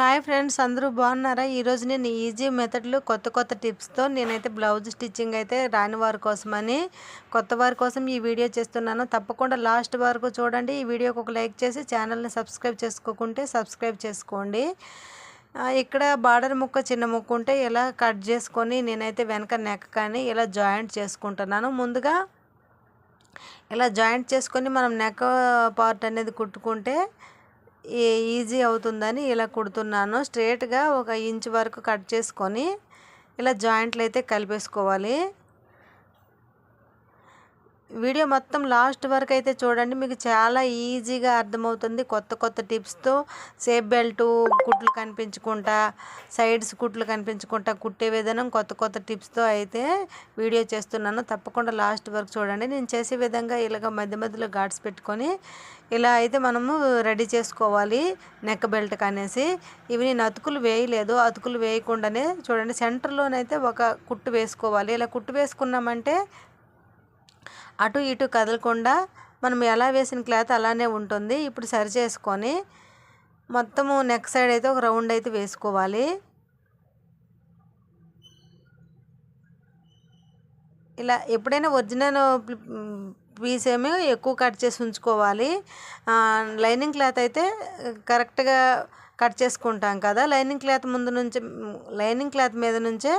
Hi friends అందరూ బాగున్నారా? ఈరోజు నేను ఈజీ మెథడ్లు కొత్త కొత్త టిప్స్తో నేనైతే బ్లౌజ్ స్టిచ్చింగ్ అయితే రాని వారి కోసమని కొత్త వారి కోసం ఈ వీడియో చేస్తున్నాను. తప్పకుండా లాస్ట్ వరకు చూడండి. ఈ వీడియోకి ఒక లైక్ చేసి ఛానల్ని సబ్స్క్రైబ్ చేసుకోకుంటే సబ్స్క్రైబ్ చేసుకోండి. ఇక్కడ బార్డర్ ముక్క చిన్న ముక్క ఉంటే ఇలా కట్ చేసుకొని నేనైతే వెనక నెక్ కానీ ఇలా జాయింట్ చేసుకుంటున్నాను. ముందుగా ఇలా జాయింట్ చేసుకొని మనం నెక్ పార్ట్ అనేది కుట్టుకుంటే ఈజీ అవుతుందని ఇలా కుడుతున్నాను. స్ట్రేట్గా ఒక ఇంచ్ వరకు కట్ చేసుకొని ఇలా జాయింట్లు అయితే కలిపేసుకోవాలి. వీడియో మొత్తం లాస్ట్ వరకు అయితే చూడండి. మీకు చాలా ఈజీగా అర్థమవుతుంది కొత్త కొత్త టిప్స్తో సేఫ్ బెల్ట్ కుట్లు కనిపించుకుంటా సైడ్స్ కుట్లు కనిపించుకుంటా కుట్టే విధానం కొత్త కొత్త టిప్స్తో అయితే వీడియో చేస్తున్నాను. తప్పకుండా లాస్ట్ వరకు చూడండి. నేను చేసే విధంగా ఇలాగ మధ్య మధ్యలో ఘాట్స్ పెట్టుకొని ఇలా అయితే మనము రెడీ చేసుకోవాలి. నెక్ బెల్ట్ అనేసి ఇవి నేను అతుకులు వేయలేదు. అతుకులు వేయకుండానే చూడండి సెంటర్లోనైతే ఒక కుట్టు వేసుకోవాలి. ఇలా కుట్టు వేసుకున్నామంటే అటు ఇటు కదలకుండా మనం ఎలా వేసిన క్లాత్ అలానే ఉంటుంది. ఇప్పుడు సరి చేసుకొని మొత్తము నెక్ సైడ్ అయితే ఒక రౌండ్ అయితే వేసుకోవాలి. ఇలా ఎప్పుడైనా ఒరిజినల్ పీస్ ఏమో ఎక్కువ కట్ చేసి ఉంచుకోవాలి. లైనింగ్ క్లాత్ అయితే కరెక్ట్గా కట్ చేసుకుంటాం కదా. లైనింగ్ క్లాత్ ముందు నుంచి లైనింగ్ క్లాత్ మీద నుంచే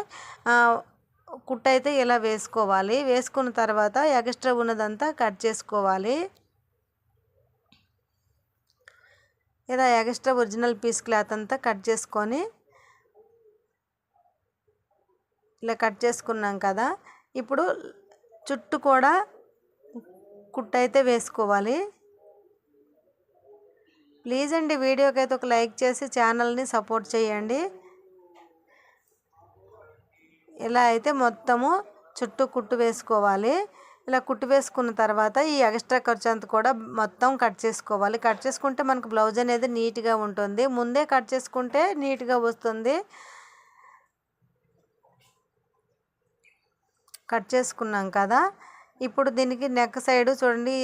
కుట్ట అయితే ఇలా వేసుకోవాలి? వేసుకున్న తర్వాత ఎక్స్ట్రా ఉన్నదంతా కట్ చేసుకోవాలి. ఇలా ఎక్స్ట్రా ఒరిజినల్ పీస్ క్లాత్ అంతా కట్ చేసుకొని ఇలా కట్ చేసుకున్నాం కదా. ఇప్పుడు చుట్టూ కూడా కుట్ట అయితే వేసుకోవాలి. ప్లీజ్ అండి వీడియోకి అయితే ఒక లైక్ చేసి ఛానల్ని సపోర్ట్ చేయండి. ఇలా అయితే మొత్తము చుట్టూ కుట్టు వేసుకోవాలి ఇలా కుట్టు వేసుకున్న తర్వాత ఈ ఎక్స్ట్రా ఖర్చు అంతా కూడా మొత్తం కట్ చేసుకోవాలి. కట్ చేసుకుంటే మనకు బ్లౌజ్ అనేది నీట్గా ఉంటుంది. ముందే కట్ చేసుకుంటే నీట్గా వస్తుంది. కట్ చేసుకున్నాం కదా. ఇప్పుడు దీనికి నెక్ సైడ్ చూడండి.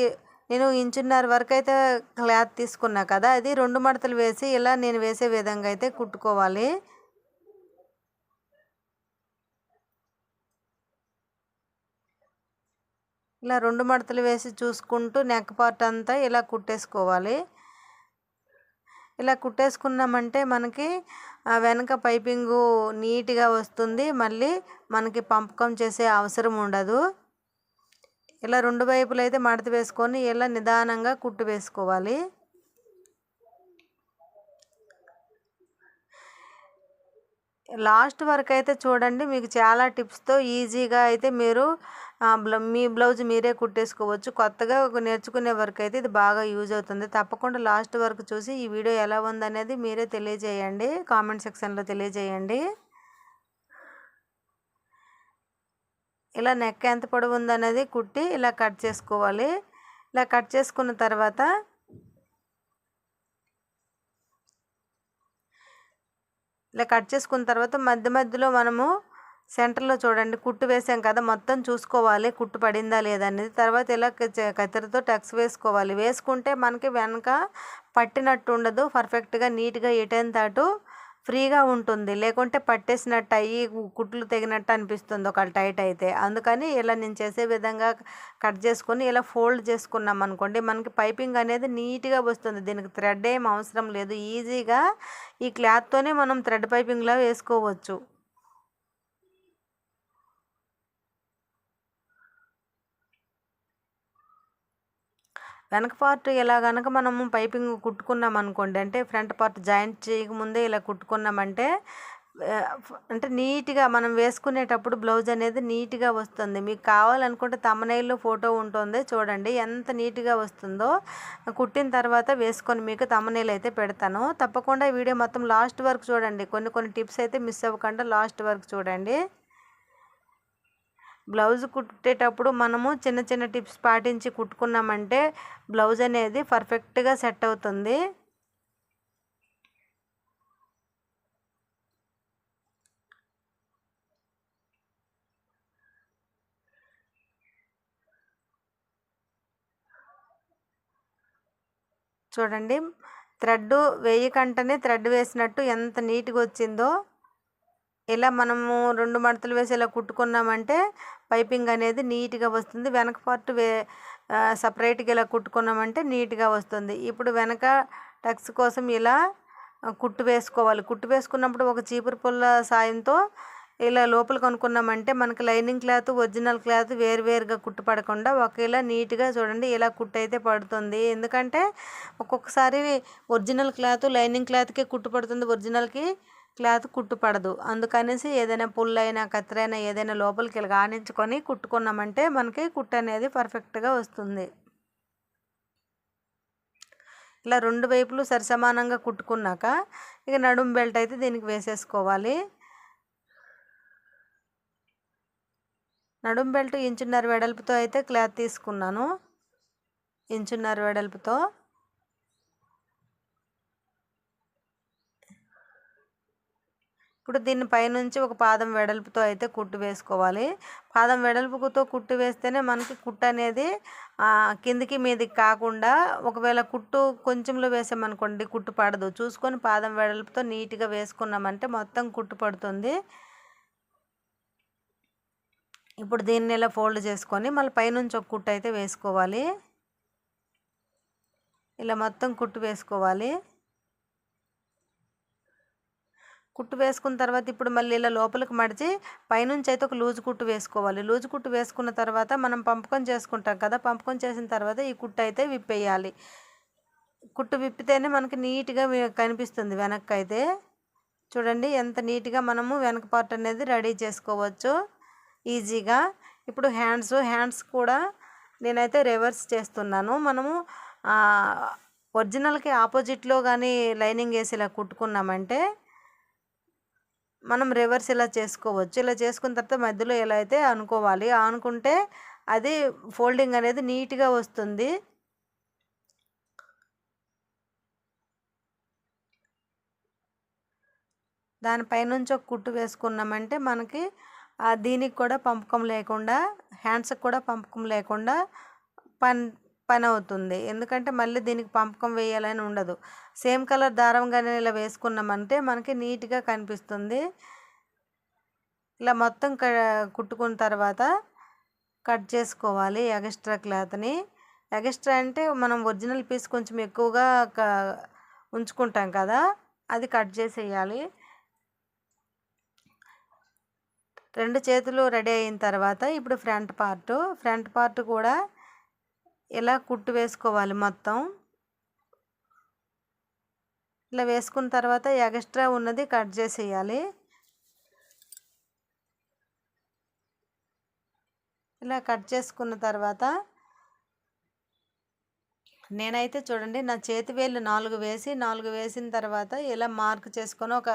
నేను ఇంచున్నర వరకు అయితే క్లాత్ తీసుకున్నా కదా. అది రెండు మడతలు వేసి ఇలా నేను వేసే విధంగా అయితే కుట్టుకోవాలి. ఇలా రెండు మడతలు వేసి చూసుకుంటూ నెక్ పార్ట్ అంతా ఇలా కుట్టేసుకోవాలి. ఇలా కుట్టేసుకున్నామంటే మనకి వెనక పైపింగు నీట్గా వస్తుంది. మళ్ళీ మనకి పంపకం చేసే అవసరం ఉండదు. ఇలా రెండు వైపులు అయితే మడత వేసుకొని ఇలా నిదానంగా కుట్టు వేసుకోవాలి. లాస్ట్ వరకు అయితే చూడండి మీకు చాలా టిప్స్తో ఈజీగా అయితే మీరు మీ బ్లౌజ్ మీరే కుట్టేసుకోవచ్చు. కొత్తగా నేర్చుకునే వరకు అయితే ఇది బాగా యూజ్ అవుతుంది. తప్పకుండా లాస్ట్ వరకు చూసి ఈ వీడియో ఎలా ఉందనేది మీరే తెలియజేయండి. కామెంట్ సెక్షన్లో తెలియజేయండి. ఇలా నెక్ ఎంత పొడవు ఉందనేది కుట్టి ఇలా కట్ చేసుకోవాలి. ఇలా కట్ చేసుకున్న తర్వాత ఇలా కట్ చేసుకున్న తర్వాత మధ్య మధ్యలో మనము సెంటర్లో చూడండి కుట్టు వేసాం కదా మొత్తం చూసుకోవాలి కుట్టు పడిందా లేదా అనేది. తర్వాత ఇలా కత్తెరతో టక్స్ వేసుకోవాలి. వేసుకుంటే మనకి వెనక పట్టినట్టు ఉండదు పర్ఫెక్ట్గా నీట్గా ఎటైన తాటు ఫ్రీగా ఉంటుంది. లేకుంటే పట్టేసినట్టు అయ్యి కుట్లు తెగినట్టు అనిపిస్తుంది ఒక టైట్ అయితే. అందుకని ఇలా నేను చేసే విధంగా కట్ చేసుకొని ఇలా ఫోల్డ్ చేసుకున్నాం అనుకోండి మనకి పైపింగ్ అనేది నీట్గా వస్తుంది. దీనికి థ్రెడ్ ఏం అవసరం లేదు. ఈజీగా ఈ క్లాత్తోనే మనం థ్రెడ్ పైపింగ్లా వేసుకోవచ్చు. వెనక పార్ట్ ఇలా కనుక మనము పైపింగ్ కుట్టుకున్నాం అనుకోండి అంటే ఫ్రంట్ పార్ట్ జాయింట్ చేయకముందే ఇలా కుట్టుకున్నామంటే అంటే నీట్గా మనం వేసుకునేటప్పుడు బ్లౌజ్ అనేది నీట్గా వస్తుంది. మీకు కావాలనుకుంటే తమ్మనైల్లో ఫోటో ఉంటుంది చూడండి ఎంత నీట్గా వస్తుందో కుట్టిన తర్వాత వేసుకొని మీకు తమ్మనైల్ అయితే పెడతాను. తప్పకుండా వీడియో మొత్తం లాస్ట్ వరకు చూడండి. కొన్ని కొన్ని టిప్స్ అయితే మిస్ అవ్వకుండా లాస్ట్ వరకు చూడండి. బ్లౌజ్ కుట్టేటప్పుడు మనము చిన్న చిన్న టిప్స్ పాటించి కుట్టుకున్నామంటే బ్లౌజ్ అనేది పర్ఫెక్ట్గా సెట్ అవుతుంది. చూడండి థ్రెడ్ వేయకంటనే థ్రెడ్ వేసినట్టు ఎంత నీట్గా వచ్చిందో. ఇలా మనము రెండు మడతలు వేసి ఇలా కుట్టుకున్నామంటే పైపింగ్ అనేది నీట్గా వస్తుంది. వెనక పార్ట్ వే సపరేట్గా ఇలా కుట్టుకున్నామంటే నీట్గా వస్తుంది. ఇప్పుడు వెనక టక్స్ కోసం ఇలా కుట్టు వేసుకోవాలి. కుట్టు వేసుకున్నప్పుడు ఒక చీపురు పుల్ల సాయంతో ఇలా లోపల కొనుక్కున్నామంటే మనకి లైనింగ్ క్లాత్ ఒరిజినల్ క్లాత్ వేరువేరుగా కుట్టు పడకుండా ఒకేలా నీట్గా చూడండి ఇలా కుట్టు అయితే పడుతుంది. ఎందుకంటే ఒక్కొక్కసారి ఒరిజినల్ క్లాత్ లైనింగ్ క్లాత్కే కుట్టు పడుతుంది. ఒరిజినల్కి క్లాత్ కుట్టు పడదు అందుకనేసి ఏదైనా పుల్లైనా కత్తిరైనా ఏదైనా లోపలికి ఇలా ఆనించుకొని కుట్టుకున్నామంటే మనకి కుట్టు అనేది పర్ఫెక్ట్గా వస్తుంది. ఇలా రెండు వైపులు సరిసమానంగా కుట్టుకున్నాక ఇక నడుము బెల్ట్ అయితే దీనికి వేసేసుకోవాలి. నడుము బెల్ట్ ఇంచున్నర వెడల్పుతో అయితే క్లాత్ తీసుకున్నాను. ఇంచున్నర వెడల్పుతో. ఇప్పుడు దీన్ని పైనుంచి ఒక పాదం వెడల్పుతో అయితే కుట్టు వేసుకోవాలి. పాదం వెడల్పుతో కుట్టు వేస్తేనే మనకి కుట్టు అనేది కిందికి మీదికి కాకుండా ఒకవేళ కుట్టు కొంచెంలో వేసామనుకోండి కుట్టు పడదు. చూసుకొని పాదం వెడల్పుతో నీట్గా వేసుకున్నామంటే మొత్తం కుట్టు పడుతుంది. ఇప్పుడు దీన్ని ఇలా ఫోల్డ్ చేసుకొని మళ్ళీ పైనుంచి ఒక కుట్టు అయితే వేసుకోవాలి. ఇలా మొత్తం కుట్టు వేసుకోవాలి. కుట్టు వేసుకున్న తర్వాత ఇప్పుడు మళ్ళీ ఇలా లోపలికి మడిచి పైనుంచి అయితే ఒక లూజు కుట్టు వేసుకోవాలి. లూజు కుట్టు వేసుకున్న తర్వాత మనం పంపకం చేసుకుంటాం కదా పంపకం చేసిన తర్వాత ఈ కుట్టు అయితే విప్పేయాలి. కుట్టు విప్పితేనే మనకి నీట్గా కనిపిస్తుంది వెనక్కి అయితే. చూడండి ఎంత నీట్గా మనము వెనక పార్ట్ అనేది రెడీ చేసుకోవచ్చు. ఈజీగా. ఇప్పుడు హ్యాండ్స్ హ్యాండ్స్ కూడా నేనైతే రివర్స్ చేస్తున్నాను. మనము ఒరిజినల్కి ఆపోజిట్లో కానీ లైనింగ్ వేసి ఇలా కుట్టుకున్నామంటే మనం రివర్స్ ఇలా చేసుకోవచ్చు. ఇలా చేసుకున్న తర్వాత మధ్యలో ఎలా అయితే అనుకోవాలి అనుకుంటే అది ఫోల్డింగ్ అనేది నీట్గా వస్తుంది. దానిపైనుంచి ఒక కుట్టు వేసుకున్నామంటే మనకి దీనికి కూడా పంపకం లేకుండా హ్యాండ్స్కి కూడా పంపకం లేకుండా పని పని అవుతుంది ఎందుకంటే మళ్ళీ దీనికి పంపకం వేయాలని ఉండదు. సేమ్ కలర్ దారంగానే ఇలా వేసుకున్నామంటే మనకి నీట్గా కనిపిస్తుంది. ఇలా మొత్తం కుట్టుకున్న తర్వాత కట్ చేసుకోవాలి ఎగస్ట్రా క్లాత్ని. ఎగస్ట్రా అంటే మనం ఒరిజినల్ పీస్ కొంచెం ఎక్కువగా ఉంచుకుంటాం కదా అది కట్ చేసేయాలి. రెండు చేతులు రెడీ అయిన తర్వాత ఇప్పుడు ఫ్రంట్ పార్ట్ ఫ్రంట్ పార్ట్ కూడా ఇలా కుట్టు వేసుకోవాలి మొత్తం? ఇలా వేసుకున్న తర్వాత ఎక్స్ట్రా ఉన్నది కట్ చేసేయాలి. ఇలా కట్ చేసుకున్న తర్వాత నేనైతే చూడండి నా చేతి వేళ్ళు నాలుగు వేసి నాలుగు వేసిన తర్వాత ఇలా మార్క్ చేసుకొని ఒక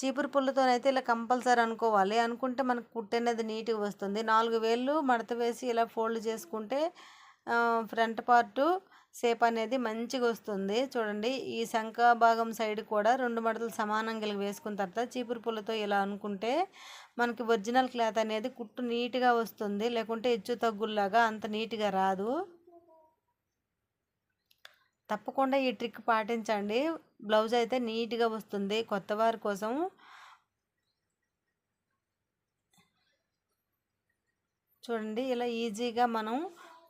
చీపురు పుల్లతోనైతే ఇలా కంపల్సరీ అనుకోవాలి. అనుకుంటే మనకు కుట్టనేది నీట్గా వస్తుంది. నాలుగు వేళ్ళు మడత వేసి ఇలా ఫోల్డ్ చేసుకుంటే ఫ్రంట్ పార్టు షేప్ అనేది మంచిగా వస్తుంది. చూడండి ఈ శంఖ భాగం సైడ్ కూడా రెండు మడతలు సమానంగా వేసుకున్న తర్వాత చీపురు పుల్లతో ఇలా అనుకుంటే మనకి ఒరిజినల్ క్లాత్ అనేది కుట్టు నీట్గా వస్తుంది. లేకుంటే హెచ్చు తగ్గుల్లాగా అంత నీట్గా రాదు. తప్పకుండా ఈ ట్రిక్ పాటించండి. బ్లౌజ్ అయితే నీట్గా వస్తుంది. కొత్త వారి కోసం చూడండి ఇలా ఈజీగా మనం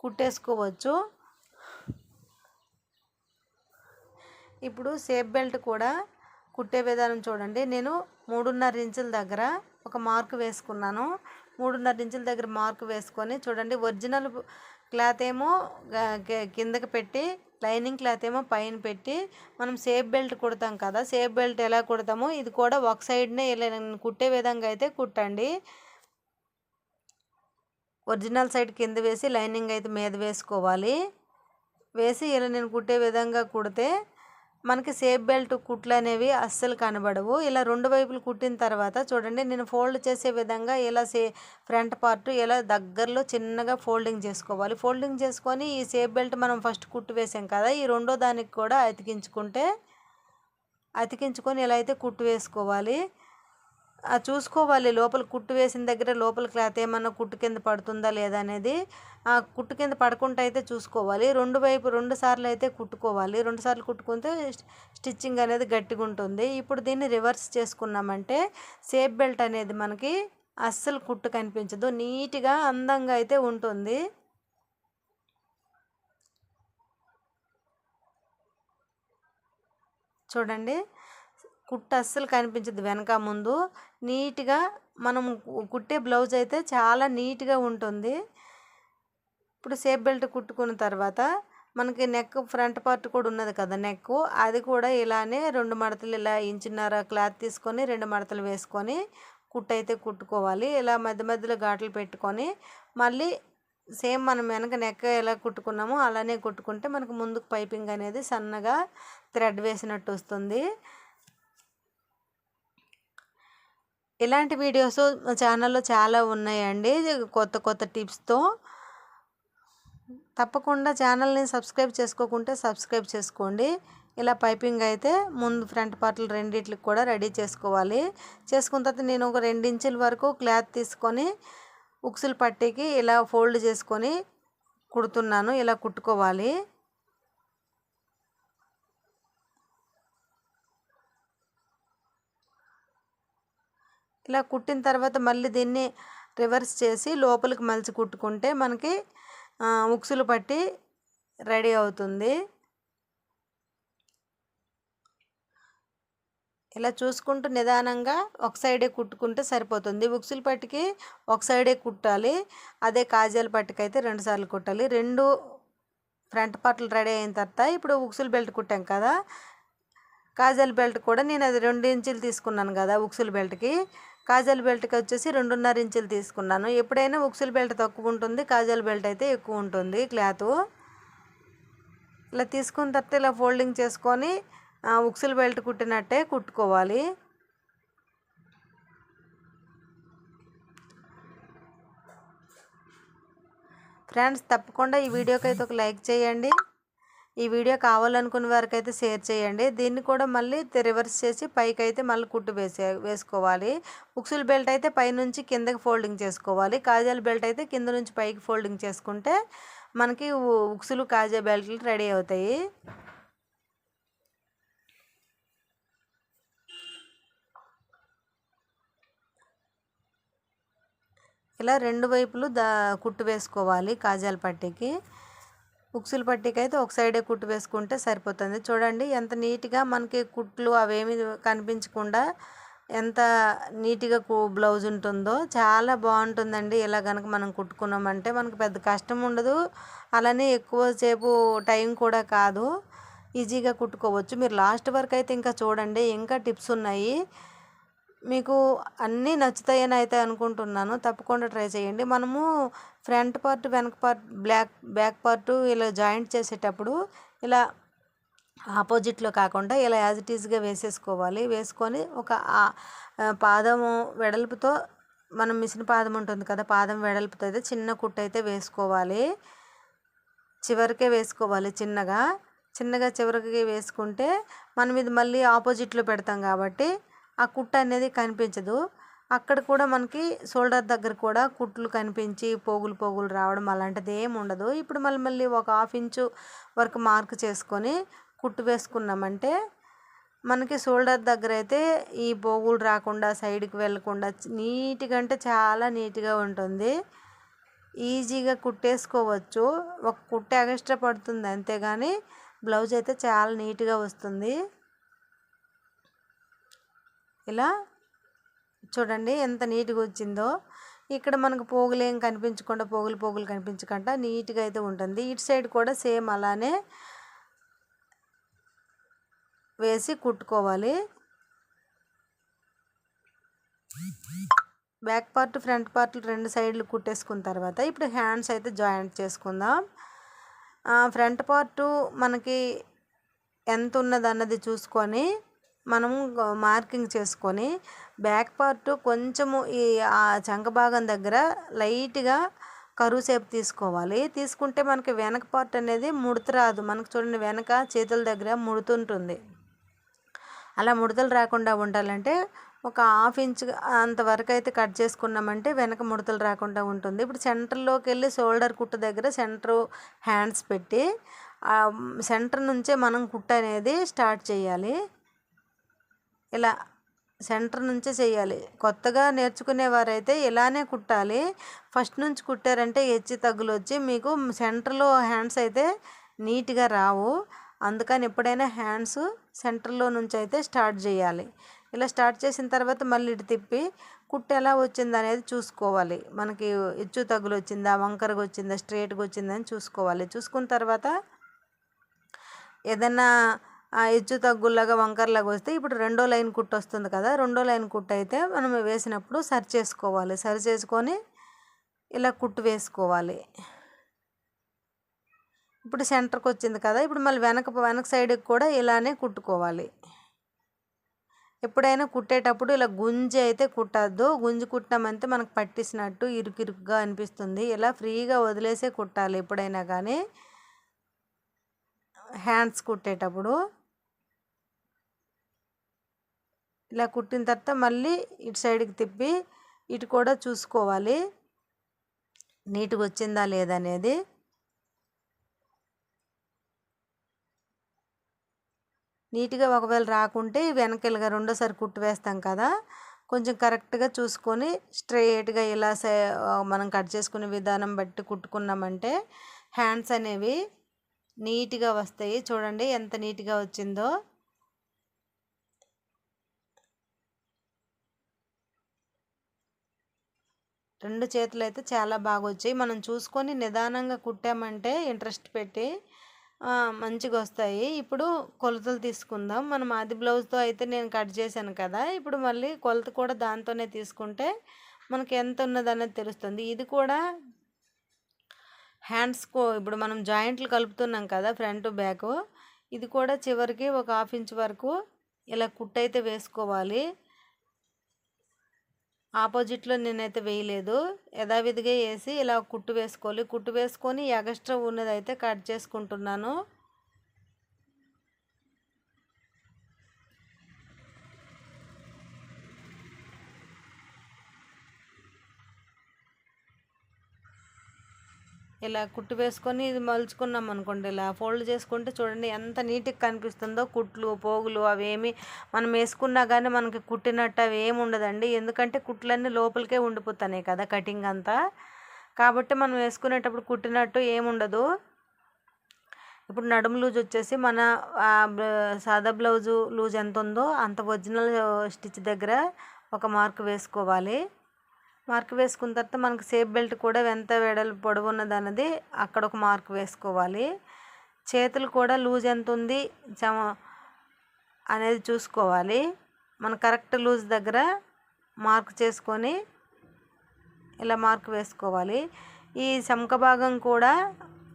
కుట్టేసుకోవచ్చు. ఇప్పుడు సేఫ్ బెల్ట్ కూడా కుట్టే విధానం చూడండి. నేను మూడున్నర ఇంచుల దగ్గర ఒక మార్క్ వేసుకున్నాను. మూడున్నర ఇంచుల దగ్గర మార్క్ వేసుకొని చూడండి. ఒరిజినల్ క్లాత్ ఏమో కిందకి పెట్టి లైనింగ్ క్లాత్ ఏమో పైన పెట్టి మనం సేఫ్ బెల్ట్ కుడతాం కదా. సేఫ్ బెల్ట్ ఎలా కుడతామో ఇది కూడా ఒక సైడ్నే ఇలా కుట్టే విధంగా అయితే కుట్టండి. ఒరిజినల్ సైడ్ కింద వేసి లైనింగ్ అయితే మీద వేసుకోవాలి. వేసి ఇలా నేను కుట్టే విధంగా కుడితే మనకి సేఫ్ బెల్ట్ కుట్లు అనేవి అస్సలు కనబడవు. ఇలా రెండు వైపులు కుట్టిన తర్వాత చూడండి నేను ఫోల్డ్ చేసే విధంగా ఇలా సే ఫ్రంట్ పార్ట్ ఇలా దగ్గరలో చిన్నగా ఫోల్డింగ్ చేసుకోవాలి. ఫోల్డింగ్ చేసుకొని ఈ సేఫ్ బెల్ట్ మనం ఫస్ట్ కుట్టు వేసాం కదా ఈ రెండో దానికి కూడా అతికించుకుంటే అతికించుకొని ఇలా అయితే కుట్టు వేసుకోవాలి. చూసుకోవాలి. లోపల కుట్టు వేసిన దగ్గర లోపల క్లాత్ ఏమన్నా కుట్టు కింద పడుతుందా లేదా అనేది ఆ కుట్టు కింద పడకుండా అయితే చూసుకోవాలి. రెండు వైపు రెండు సార్లు అయితే కుట్టుకోవాలి. రెండు సార్లు కుట్టుకుంటే స్టిచ్చింగ్ అనేది గట్టిగా ఉంటుంది. ఇప్పుడు దీన్ని రివర్స్ చేసుకున్నామంటే సేఫ్ బెల్ట్ అనేది మనకి అస్సలు కుట్టు కనిపించదు. నీట్గా అందంగా అయితే ఉంటుంది. చూడండి. కుట్టు అస్సలు కనిపించదు వెనక ముందు. నీట్గా మనం కుట్టే బ్లౌజ్ అయితే చాలా నీట్గా ఉంటుంది. ఇప్పుడు సేఫ్ బెల్ట్ కుట్టుకున్న తర్వాత మనకి నెక్ ఫ్రంట్ పార్ట్ కూడా ఉన్నది కదా నెక్ అది కూడా ఇలానే రెండు మడతలు ఇలా ఇంచున్నర క్లాత్ తీసుకొని రెండు మడతలు వేసుకొని కుట్టు అయితే కుట్టుకోవాలి. ఇలా మధ్య మధ్యలో ఘాట్లు పెట్టుకొని మళ్ళీ సేమ్ మనం వెనక నెక్ ఎలా కుట్టుకున్నామో అలానే కుట్టుకుంటే మనకు ముందుకు పైపింగ్ అనేది సన్నగా థ్రెడ్ వేసినట్టు వస్తుంది. ఇలాంటి వీడియోస్ మా ఛానల్లో చాలా ఉన్నాయండి. కొత్త కొత్త టిప్స్తో. తప్పకుండా ఛానల్ని సబ్స్క్రైబ్ చేసుకోకుంటే సబ్స్క్రైబ్ చేసుకోండి. ఇలా పైపింగ్ అయితే ముందు ఫ్రంట్ పార్ట్లు రెండిట్లకి కూడా రెడీ చేసుకోవాలి. చేసుకున్న తర్వాత నేను ఒక ఇంచుల వరకు క్లాత్ తీసుకొని ఉక్సులు పట్టికి ఇలా ఫోల్డ్ చేసుకొని కుడుతున్నాను. ఇలా కుట్టుకోవాలి. ఇలా కుట్టిన తర్వాత మళ్ళీ దీన్ని రివర్స్ చేసి లోపలికి మలిచి కుట్టుకుంటే మనకి ఉక్సులు పట్టి రెడీ అవుతుంది. ఇలా చూసుకుంటూ నిదానంగా ఒక సైడే కుట్టుకుంటే సరిపోతుంది. ఉక్సులు పట్టికి ఒక సైడే కుట్టాలి. అదే కాజాల పట్టుకైతే అయితే రెండు సార్లు కుట్టాలి. రెండు ఫ్రంట్ పార్ట్లు రెడీ అయిన తర్వాత ఇప్పుడు ఉక్సులు బెల్ట్ కుట్టాం కదా కాజల్ బెల్ట్ కూడా నేను అది రెండు ఇంచులు తీసుకున్నాను కదా ఉక్సుల బెల్ట్కి. కాజల్ బెల్ట్కి వచ్చేసి రెండున్నర ఇంచులు తీసుకున్నాను. ఎప్పుడైనా ఉక్సులు బెల్ట్ తక్కువ ఉంటుంది కాజల్ బెల్ట్ అయితే ఎక్కువ ఉంటుంది క్లాత్. ఇలా తీసుకున్న తర్వాత ఇలా ఫోల్డింగ్ చేసుకొని ఉక్సులు బెల్ట్ కుట్టినట్టే కుట్టుకోవాలి. ఫ్రెండ్స్ తప్పకుండా ఈ వీడియోకి అయితే ఒక లైక్ చేయండి. ఈ వీడియో కావాలనుకున్న వారికి అయితే షేర్ చేయండి. దీన్ని కూడా మళ్ళీ రివర్స్ చేసి పైకి అయితే మళ్ళీ కుట్టు వేసే వేసుకోవాలి. ఉక్సుల బెల్ట్ అయితే పైనుంచి కిందకి ఫోల్డింగ్ చేసుకోవాలి. కాజాల బెల్ట్ అయితే కింద నుంచి పైకి ఫోల్డింగ్ చేసుకుంటే మనకి ఉక్సులు కాజా బెల్ట్లు రెడీ అవుతాయి. ఇలా రెండు వైపులు దా కుట్టు వేసుకోవాలి కాజాల పట్టీకి. ఉక్సుల పట్టీకి అయితే ఒక సైడే కుట్టు వేసుకుంటే సరిపోతుంది. చూడండి ఎంత నీట్గా మనకి కుట్లు అవేమి కనిపించకుండా ఎంత నీట్గా బ్లౌజ్ ఉంటుందో చాలా బాగుంటుందండి. ఇలా కనుక మనం కుట్టుకున్నామంటే మనకు పెద్ద కష్టం ఉండదు. అలానే ఎక్కువసేపు టైం కూడా కాదు. ఈజీగా కుట్టుకోవచ్చు. మీరు లాస్ట్ వరకు అయితే ఇంకా చూడండి ఇంకా టిప్స్ ఉన్నాయి. మీకు అన్నీ నచ్చుతాయని అయితే అనుకుంటున్నాను. తప్పకుండా ట్రై చేయండి. మనము ఫ్రంట్ పార్ట్ వెనక పార్ట్ బ్లాక్ బ్యాక్ పార్ట్ ఇలా జాయింట్ చేసేటప్పుడు ఇలా ఆపోజిట్లో కాకుండా ఇలా యాజ్ ఇట్ ఈజ్గా వేసేసుకోవాలి. వేసుకొని ఒక పాదము వెడల్పుతో మనం మిషన్ పాదం ఉంటుంది కదా పాదం వెడల్పుతో అయితే చిన్న కుట్టు అయితే వేసుకోవాలి. చివరికే వేసుకోవాలి చిన్నగా. చిన్నగా చివరికి వేసుకుంటే మనం ఇది మళ్ళీ ఆపోజిట్లో పెడతాం కాబట్టి ఆ కుట్టు అనేది కనిపించదు. అక్కడ కూడా మనకి షోల్డర్ దగ్గర కూడా కుట్లు కనిపించి పోగులు పోగులు రావడం అలాంటిది ఏమి ఉండదు. ఇప్పుడు మళ్ళీ మళ్ళీ ఒక హాఫ్ ఇంచు వరకు మార్క్ చేసుకొని కుట్టు వేసుకున్నామంటే మనకి షోల్డర్ దగ్గర అయితే ఈ పోగులు రాకుండా సైడ్కి వెళ్ళకుండా నీట్గా అంటే చాలా నీట్గా ఉంటుంది. ఈజీగా కుట్టేసుకోవచ్చు. ఒక కుట్టు ఎక్స్ట్రా పడుతుంది అంతేగాని బ్లౌజ్ అయితే చాలా నీట్గా వస్తుంది. ఇలా చూడండి ఎంత నీట్గా వచ్చిందో. ఇక్కడ మనకు పోగులేం కనిపించకుండా పోగులు పోగులు కనిపించకుండా నీట్గా అయితే ఉంటుంది. ఇటు సైడ్ కూడా సేమ్ అలానే వేసి కుట్టుకోవాలి. బ్యాక్ పార్ట్ ఫ్రంట్ పార్ట్ రెండు సైడ్లు కుట్టేసుకున్న తర్వాత ఇప్పుడు హ్యాండ్స్ అయితే జాయింట్ చేసుకుందాం. ఫ్రంట్ పార్ట్ మనకి ఎంత ఉన్నది అన్నది చూసుకొని మనము మార్కింగ్ చేసుకొని బ్యాక్ పార్ట్ కొంచెము ఈ చంక భాగం దగ్గర లైట్గా కరువు సేపు తీసుకోవాలి. తీసుకుంటే మనకి వెనక పార్ట్ అనేది ముడత రాదు. మనకు చూడండి వెనక చేతుల దగ్గర ముడుతుంటుంది. అలా ముడతలు రాకుండా ఉండాలంటే ఒక హాఫ్ ఇంచ్ అంతవరకు అయితే కట్ చేసుకున్నామంటే వెనక ముడతలు రాకుండా ఉంటుంది. ఇప్పుడు సెంటర్లోకి వెళ్ళి షోల్డర్ కుట్టు దగ్గర సెంటర్ హ్యాండ్స్ పెట్టి సెంటర్ నుంచే మనం కుట్టు అనేది స్టార్ట్ చేయాలి. ఇలా సెంటర్ నుంచే చేయాలి. కొత్తగా నేర్చుకునేవారైతే ఇలానే కుట్టాలి. ఫస్ట్ నుంచి కుట్టారంటే హెచ్చు తగ్గులు వచ్చి మీకు సెంటర్లో హ్యాండ్స్ అయితే నీట్గా రావు. అందుకని ఎప్పుడైనా హ్యాండ్స్ సెంటర్లో నుంచి అయితే స్టార్ట్ చేయాలి. ఇలా స్టార్ట్ చేసిన తర్వాత మళ్ళీ ఇటు తిప్పి కుట్టు ఎలా వచ్చింది అనేది చూసుకోవాలి. మనకి హెచ్చు తగ్గులు వచ్చిందా వంకరగా వచ్చిందా స్ట్రేట్గా వచ్చిందా అని చూసుకోవాలి. చూసుకున్న తర్వాత ఏదన్నా హెచ్చు తగ్గుల్లాగా వంకర్లాగా వస్తే ఇప్పుడు రెండో లైన్ కుట్టు వస్తుంది కదా రెండో లైన్ కుట్టు అయితే మనం వేసినప్పుడు సరి చేసుకోవాలి. సరి చేసుకొని ఇలా కుట్టు వేసుకోవాలి. ఇప్పుడు సెంటర్కి వచ్చింది కదా ఇప్పుడు మళ్ళీ వెనక వెనక సైడ్కి కూడా ఇలానే కుట్టుకోవాలి. ఎప్పుడైనా కుట్టేటప్పుడు ఇలా గుంజి అయితే కుట్టద్దు. గుంజి కుట్టామంటే మనకు పట్టిసినట్టు ఇరుకిరుకుగా అనిపిస్తుంది. ఇలా ఫ్రీగా వదిలేసే కుట్టాలి ఎప్పుడైనా కానీ. హ్యాండ్స్ కుట్టేటప్పుడు ఇలా కుట్టిన తర్వాత మళ్ళీ ఇటు సైడ్కి తిప్పి ఇటు కూడా చూసుకోవాలి. నీట్గా వచ్చిందా లేదనేది నీట్గా ఒకవేళ రాకుంటే వెనకలుగా రెండోసారి కుట్టు వేస్తాం కదా. కొంచెం కరెక్ట్గా చూసుకొని స్ట్రైట్గా ఇలా మనం కట్ చేసుకునే విధానం బట్టి కుట్టుకున్నామంటే హ్యాండ్స్ అనేవి నీట్గా వస్తాయి. చూడండి ఎంత నీట్గా వచ్చిందో. రెండు చేతులు అయితే చాలా బాగా వచ్చాయి మనం చూసుకొని నిదానంగా కుట్టామంటే ఇంట్రెస్ట్ పెట్టి మంచిగా వస్తాయి ఇప్పుడు కొలతలు తీసుకుందాం. మనం ఆది బ్లౌజ్తో అయితే నేను కట్ చేశాను కదా. ఇప్పుడు మళ్ళీ కొలత కూడా దాంతోనే తీసుకుంటే మనకి ఎంత ఉన్నదనేది తెలుస్తుంది. ఇది కూడా హ్యాండ్స్ ఇప్పుడు మనం జాయింట్లు కలుపుతున్నాం కదా ఫ్రంట్ బ్యాక్. ఇది కూడా చివరికి ఒక హాఫ్ ఇంచ్ వరకు ఇలా కుట్టయితే వేసుకోవాలి. ఆపోజిట్లో నేనైతే వేయలేదు. యథావిధిగా వేసి ఇలా కుట్టు వేసుకోవాలి. కుట్టు వేసుకొని ఎగస్ట్రా ఉన్నదైతే కట్ చేసుకుంటున్నాను. ఇలా కుట్టు వేసుకొని ఇది మలుచుకున్నాం అనుకోండి ఇలా ఫోల్డ్ చేసుకుంటే చూడండి ఎంత నీట్గా కనిపిస్తుందో కుట్లు పోగులు అవేమి మనం వేసుకున్నా కానీ మనకి కుట్టినట్టు అవి ఏమి ఉండదండి. ఎందుకంటే కుట్లన్నీ లోపలికే ఉండిపోతున్నాయి కదా కటింగ్ అంతా. కాబట్టి మనం వేసుకునేటప్పుడు కుట్టినట్టు ఏముండదు ఇప్పుడు నడుము లూజ్ వచ్చేసి మన సాదా బ్లౌజు లూజ్ ఎంత ఉందో అంత ఒరిజినల్ స్టిచ్ దగ్గర ఒక మార్క్ వేసుకోవాలి. మార్క్ వేసుకున్న తర్వాత మనకు సేఫ్ బెల్ట్ కూడా ఎంత వెడలు పొడవు ఉన్నది అన్నది అక్కడ ఒక మార్క్ వేసుకోవాలి. చేతులు కూడా లూజ్ ఎంత ఉంది చమ అనేది చూసుకోవాలి. మన కరెక్ట్ లూజ్ దగ్గర మార్క్ చేసుకొని ఇలా మార్క్ వేసుకోవాలి. ఈ శంఖ భాగం కూడా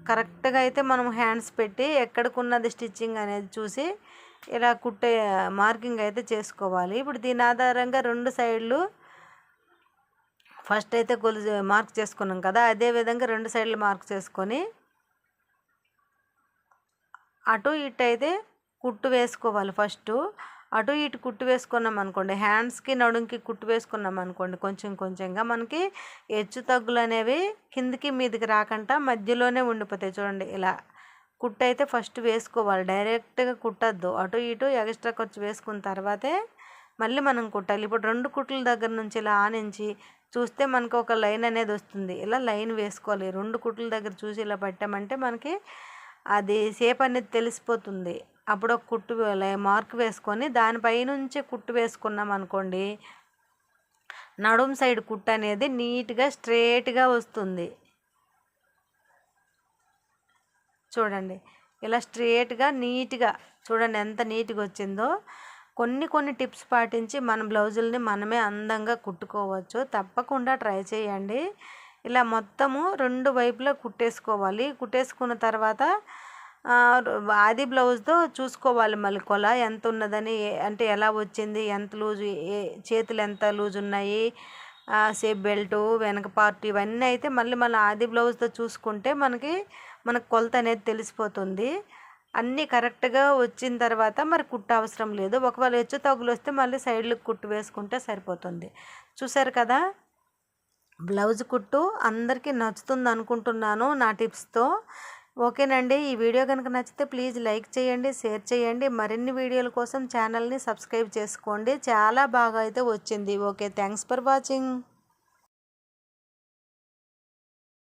కరెక్ట్గా అయితే మనం హ్యాండ్స్ పెట్టి ఎక్కడికున్నది స్టిచ్చింగ్ అనేది చూసి ఇలా కుట్టే మార్కింగ్ అయితే చేసుకోవాలి. ఇప్పుడు దీని ఆధారంగా రెండు సైడ్లు ఫస్ట్ అయితే గొలుసు మార్క్ చేసుకున్నాం కదా అదే విధంగా రెండు సైడ్లు మార్క్ చేసుకొని అటు ఇటు అయితే కుట్టు వేసుకోవాలి ఫస్ట్. అటు ఇటు కుట్టు వేసుకున్నాం అనుకోండి హ్యాండ్స్కి నడుంకి కుట్టు వేసుకున్నాం అనుకోండి కొంచెం కొంచెంగా మనకి హెచ్చు తగ్గులు అనేవి కిందికి మీదికి రాకుండా మధ్యలోనే ఉండిపోతాయి చూడండి ఇలా. కుట్టు అయితే ఫస్ట్ వేసుకోవాలి డైరెక్ట్గా కుట్టద్దు. అటు ఇటు ఎక్స్ట్రా ఖర్చు వేసుకున్న తర్వాతే మళ్ళీ మనం కుట్టాలి. ఇప్పుడు రెండు కుట్ల దగ్గర నుంచి ఇలా ఆనించి చూస్తే మనకు ఒక లైన్ అనేది వస్తుంది. ఇలా లైన్ వేసుకోవాలి? రెండు కుట్ల దగ్గర చూసి ఇలా పెట్టామంటే మనకి అది సేప్ అనేది తెలిసిపోతుంది. అప్పుడు ఒక కుట్టు మార్క్ వేసుకొని దానిపైనుంచే కుట్టు వేసుకున్నాం అనుకోండి నడుం సైడ్ కుట్టు అనేది నీట్గా స్ట్రేట్గా వస్తుంది. చూడండి. ఇలా స్ట్రేట్గా నీట్గా చూడండి ఎంత నీట్గా వచ్చిందో. కొన్ని కొన్ని టిప్స్ పాటించి మన బ్లౌజుల్ని మనమే అందంగా కుట్టుకోవచ్చు. తప్పకుండా ట్రై చేయండి. ఇలా మొత్తము రెండు వైపులా కుట్టేసుకోవాలి. కుట్టేసుకున్న తర్వాత ఆది బ్లౌజ్తో చూసుకోవాలి మళ్ళీ కొల ఎంత ఉన్నదని అంటే ఎలా వచ్చింది ఎంత లూజు ఏ చేతులు ఎంత లూజ్ ఉన్నాయి సేఫ్ బెల్టు వెనక పార్ట్ ఇవన్నీ అయితే మళ్ళీ మళ్ళీ ఆది బ్లౌజ్తో చూసుకుంటే మనకి మనకు కొలత అనేది తెలిసిపోతుంది. అన్నీ కరెక్ట్గా వచ్చిన తర్వాత మరి కుట్టు అవసరం లేదు. ఒకవేళ హెచ్చు తగ్గులు వస్తే మళ్ళీ సైడ్లకు కుట్టు వేసుకుంటే సరిపోతుంది. చూసారు కదా? బ్లౌజ్ కుట్టు అందరికీ నచ్చుతుంది అనుకుంటున్నాను నా టిప్స్తో. ఓకేనండి. ఈ వీడియో కనుక నచ్చితే ప్లీజ్ లైక్ చేయండి షేర్ చేయండి. మరిన్ని వీడియోల కోసం ఛానల్ని సబ్స్క్రైబ్ చేసుకోండి. చాలా బాగా అయితే వచ్చింది. ఓకే. Thanks for watching.